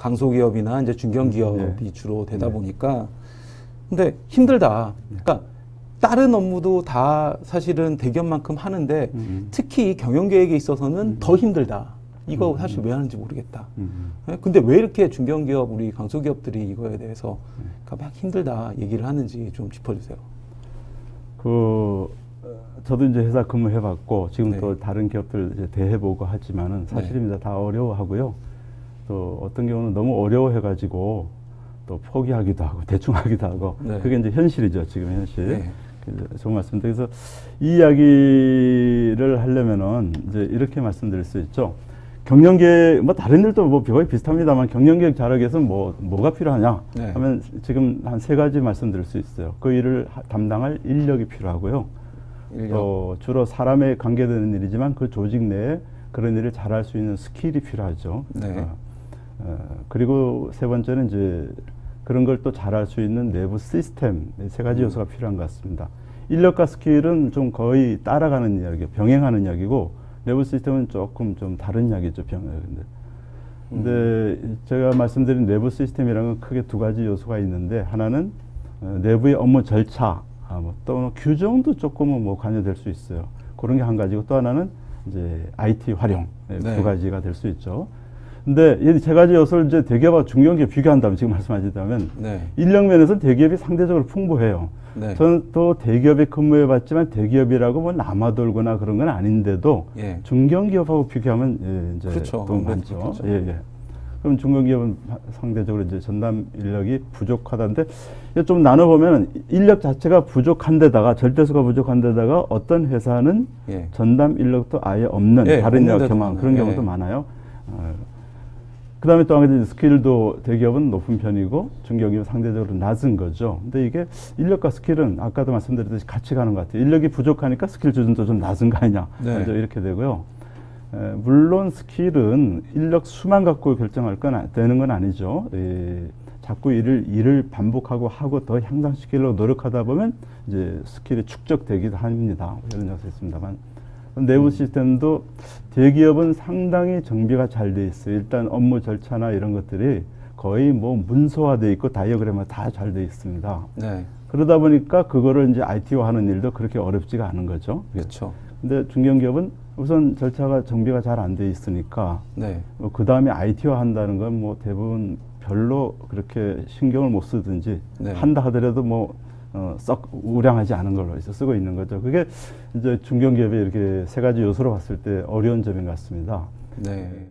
강소기업이나 이제 중견기업이 네. 주로 되다 네. 보니까 근데 힘들다. 그러니까 다른 업무도 다 사실은 대기업만큼 하는데 음. 특히 이 경영 계획에 있어서는 더 힘들다. 이거 음. 사실 왜 하는지 모르겠다. 음. 예? 근데 왜 이렇게 중견기업 우리 강소기업들이 이거에 대해서 네. 그러니까 막 힘들다 얘기를 하는지 좀 짚어주세요. 그 어, 저도 이제 회사 근무해봤고 지금 네. 또 다른 기업들 이제 대해보고 하지만은 사실입니다. 다 어려워하고요. 또 어떤 경우는 너무 어려워해가지고 또 포기하기도 하고 대충 하기도 하고 네. 그게 이제 현실이죠. 지금 현실. 네. 그래서 좋은 말씀입니다. 그래서 이 이야기를 하려면은 이제 이렇게 말씀드릴 수 있죠. 경영계획 뭐 다른 일도 뭐 거의 비슷합니다만 경영계획 잘하기 위해서 뭐 뭐가 필요하냐 네. 하면 지금 한 세 가지 말씀드릴 수 있어요. 그 일을 하- 담당할 인력이 필요하고요. 인력. 또 주로 사람에 관계되는 일이지만 그 조직 내에 그런 일을 잘할 수 있는 스킬이 필요하죠. 네. 어, 어, 그리고 세 번째는 이제 그런 걸 또 잘할 수 있는 내부 시스템 음. 가지 요소가 필요한 것 같습니다. 인력과 스킬은 좀 거의 따라가는 이야기, 병행하는 이야기고 내부 시스템은 조금 좀 다른 이야기죠. 병, 근데 근데 음. 제가 말씀드린 내부 시스템이라는 건 크게 두 가지 요소가 있는데 하나는 어, 내부의 업무 절차 아, 뭐 또는 규정도 조금은 뭐 관여될 수 있어요. 그런 게 한 가지고 또 하나는 이제 IT 활용 네, 네. 두 가지가 될 수 있죠. 근데 이 세 가지 요소를 이제 대기업과 중견기업 비교한다면 지금 말씀하셨다면 네. 인력 면에서는 대기업이 상대적으로 풍부해요. 네. 저는 또 대기업에 근무해봤지만 대기업이라고 뭐 남아돌거나 그런 건 아닌데도 예. 중견기업하고 비교하면 예, 이제 그렇죠. 또 많죠. 그렇겠죠. 예, 예. 그럼 중견기업은 하- 상대적으로 이제 전담 인력이 부족하다는데 좀 나눠보면 인력 자체가 부족한데다가 절대수가 부족한데다가 어떤 회사는 예. 전담 인력도 아예 없는 예, 다른 많아요. 그런 예. 경우도 많아요. 어, 그 다음에 또한 가지 스킬도 대기업은 높은 편이고 중견기업은 상대적으로 낮은 거죠. 근데 이게 인력과 스킬은 아까도 말씀드렸듯이 같이 가는 것 같아요. 인력이 부족하니까 스킬 수준도 좀 낮은 거 아니냐. 네. 이렇게 되고요. 에, 물론 스킬은 인력 수만 갖고 결정할 건 아- 되는 건 아니죠. 에, 자꾸 일을 일을 반복하고 하고 더 향상시키려고 노력하다 보면 이제 스킬이 축적되기도 합니다. 이런 요소 있습니다만 내부 시스템도 대기업은 상당히 정비가 잘 돼 있어요. 일단 업무 절차나 이런 것들이 거의 뭐 문서화돼 있고 다이어그램화 다잘 돼 있습니다. 네. 그러다 보니까 그거를 이제 IT화하는 일도 그렇게 어렵지가 않은 거죠. 그렇죠. 근데 중견기업은 우선 절차가 정비가 잘 안 돼 있으니까 네. 그 다음에 IT화 한다는 건 뭐 대부분 별로 그렇게 신경을 못 쓰든지 네. 한다 하더라도 뭐 어, 썩 우량하지 않은 걸로 이제 쓰고 있는 거죠. 그게 이제 중견기업의 이렇게 세 가지 요소로 봤을 때 어려운 점인 것 같습니다. 네.